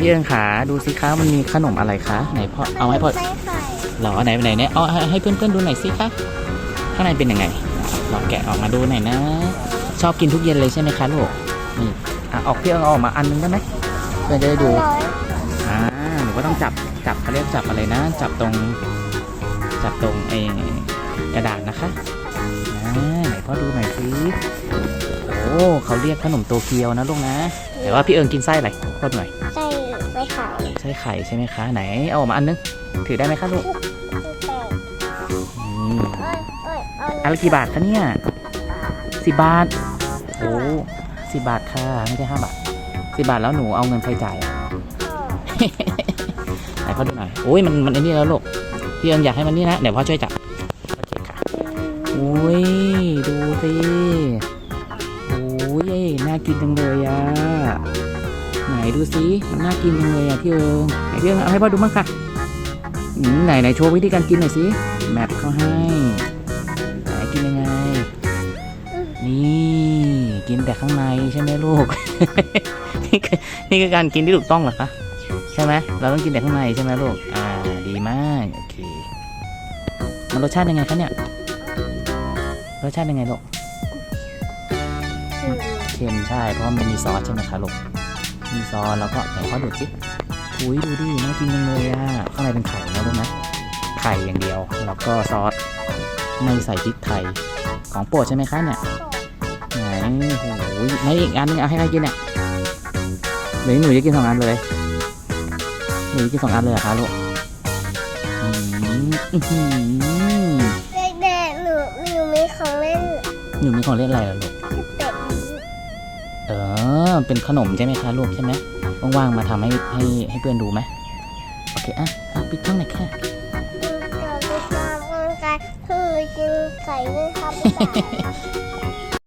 พี่เอิงขาดูสิคะมันมีขนมอะไรคะไหนพ่อเอาให้พ่อไส้ไข่หรอไหนไหนเนี่ยเอาให้ให้เพื่อนๆดูหน่อยสิคะข้างในเป็นยังไงลองแกะออกมาดูหน่อยนะ ชอบกินทุกเย็นเลยใช่ไหมคะลูกนี่อะออกพี่เอิงเอาออกมาอันนึงได้ไหมเพื่อนจะได้ดูร้อยอ่าหนูก็ต้องจับจับเขาเรียกจับอะไรนะ จับตรงจับตรงไอ้กระดาษนะคะอ่าไหนพ่อดูหน่อยสิโอ้เขาเรียกขนมโตเกียวนะลูกนะแต่ว่าพี่เอิงกินไส้อะไรพ่อดูหน่อยไส้ ไส้ไข่ไส้ไข่ใช่ไหมคะไหนเอาออกมาอันนึงถือได้ไหมคะลูกไส้แป้งอืมเอ้ยเอ้ยเอาอันละกี่บาทคะเนี่ยสิบบาทโอ้สิบบาทค่ะไม่ใช่ห้าบาทสิบบาทแล้วหนูเอาเงินใครจ่ายอะไหนพ่อดูหน่อยโอ้ยมันมันไอ้นี่แล้วลูกพี่เอิงอยากให้มันนี่นะเดี๋ยวพ่อช่วยจับโอเคค่ะโอ้ยดูสิโอ้ยน่ากินจังเลยอะ ไหนดูสิมันน่ากินจังเลยอะพี่เอิงไหนพี่เอิงเอาให้พ่อดูบ้างค่ะอืมไหนไหนโชว์วิธีการกินหน่อยสิแมปเขาให้ไหนกินยังไง นี่กินแต่ข้างในใช่ไหมลูก นี่คือนี่คือการกินที่ถูกต้องเหรอคะใช่ไหมเราต้องกินแต่ข้างในใช่ไหมลูก อ่าดีมากโอเค มันรสชาติยังไงคะเนี่ย รสชาติยังไงลูกเค็มใช่เพราะว่ามันมีซอสใช่ไหมคะลูก มีซอสแล้วก็ไหนพ่อดูดสิอุ้ยดูดิน่ากินจังเลยอะข้างในเป็นไข่นะลูกนะไข่อย่างเดียว แล้วก็ซอสไม่ใส่พริกไทยของโปรดใช่ไหมคะเนี่ยไหนโอ้โหไหนอีกอันนึงเอาให้ใครกินเนี่ยหรือหนูจะกินสองอันเลยหนูจะกินสองอันเลยเหรอคะลูกอืมอื้อหือเด็กๆหนูหนูมีของเล่นหนูมีของเล่นอะไรล่ะลูกเป็ด เออ เป็นขนมใช่ไหมคะลูกใช่ไหมว่างๆมาทำให้ให้ให้เพื่อนดูไหมโอเคอะอะปิดกล้องหน่อยค่ะคือกินไก่ด้วยครับ